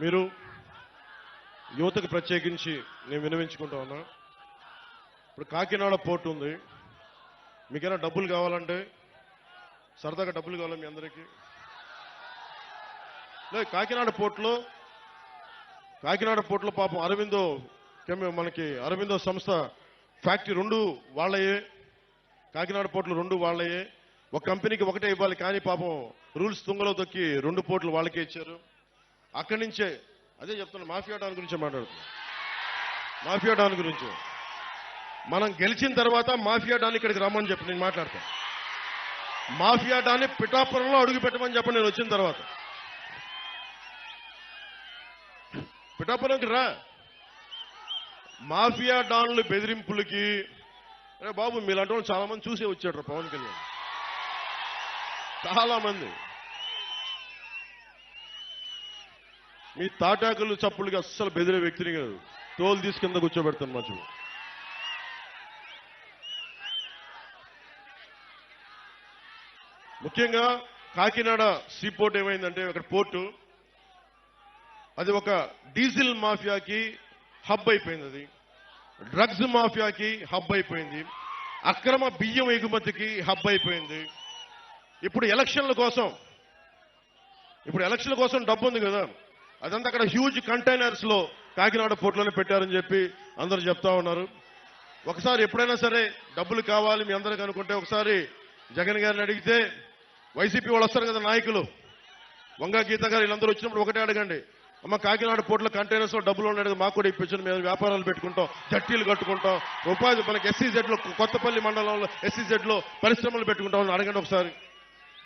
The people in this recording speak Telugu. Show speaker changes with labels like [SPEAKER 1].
[SPEAKER 1] మీరు యువతకు ప్రత్యేకించి నేను వినవించుకుంటా ఉన్నా. ఇప్పుడు కాకినాడ పోర్ట్ ఉంది. మీకైనా డబ్బులు కావాలంటే సరదాగా డబ్బులు కావాలి మీ అందరికీ? లేదు కాకినాడ పోర్టులో కాకినాడ పోర్టులో పాపం అరవిందో మనకి అరవిందో సంస్థ ఫ్యాక్టరీ రెండు వాళ్ళయే. కాకినాడ పోర్టులు రెండు వాళ్ళయే. ఒక కంపెనీకి ఒకటే ఇవ్వాలి కానీ పాపం రూల్స్ తుంగలో తొక్కి రెండు పోర్ట్లు వాళ్ళకే ఇచ్చారు. అక్కడి నుంచే. అదే చెప్తున్నా మాఫియా డాన్ గురించి మాట్లాడుతున్నా. మాఫియా డాన్ గురించి. మనం గెలిచిన తర్వాత మాఫియా డాన్ ఇక్కడికి రమ్మని చెప్పి నేను మాట్లాడతా. మాఫియా డాన్ని పిఠాపురంలో అడుగు పెట్టమని చెప్పి నేను వచ్చిన తర్వాత. పిఠాపురంకి రా. మాఫియా డాన్లు బెదిరింపులకి అరే బాబు మీలాంటి వాళ్ళు చాలా మంది చూసే వచ్చాడు పవన్ కళ్యాణ్. చాలా మంది మీ తాటాకులు చప్పులుగా అస్సలు బెదిరే వ్యక్తిని కాదు. తోలు తీసి కింద కూర్చోబెడతాను మంచి ముఖ్యంగా కాకినాడ సీ పోర్ట్ ఏమైందంటే అక్కడ పోర్టు. అది ఒక డీజిల్ మాఫియాకి హబ్ అయిపోయింది అది. డ్రగ్స్ మాఫియాకి హబ్ అయిపోయింది. అక్రమ బియ్యం ఎగుమతికి హబ్ అయిపోయింది. ఇప్పుడు ఎలక్షన్ల కోసం ఇప్పుడు ఎలక్షన్ల కోసం డబ్బు ఉంది కదా. అదంతా అక్కడ హ్యూజ్ కంటైనర్స్లో కాకినాడ పోర్టులోనే పెట్టారని చెప్పి అందరూ చెప్తా ఉన్నారు. ఒకసారి ఎప్పుడైనా సరే డబ్బులు కావాలి మీ అందరికి అనుకుంటే ఒకసారి జగన్ గారిని అడిగితే వైసీపీ వాళ్ళు వస్తారు కదా నాయకులు. వంగా గీత గారు వీళ్ళందరూ వచ్చినప్పుడు ఒకటే అడగండి. అమ్మ కాకినాడ పోర్టులో కంటైనర్స్లో డబ్బులు ఉండేది మాకు కూడా ఇప్పించండి. మేము వ్యాపారాలు పెట్టుకుంటాం జట్టీలు కట్టుకుంటాం ఉపాధి మనకి ఎస్సీజెడ్లో కొత్తపల్లి మండలంలో ఎస్సీజెడ్లో పరిశ్రమలు పెట్టుకుంటాం అడగండి ఒకసారి.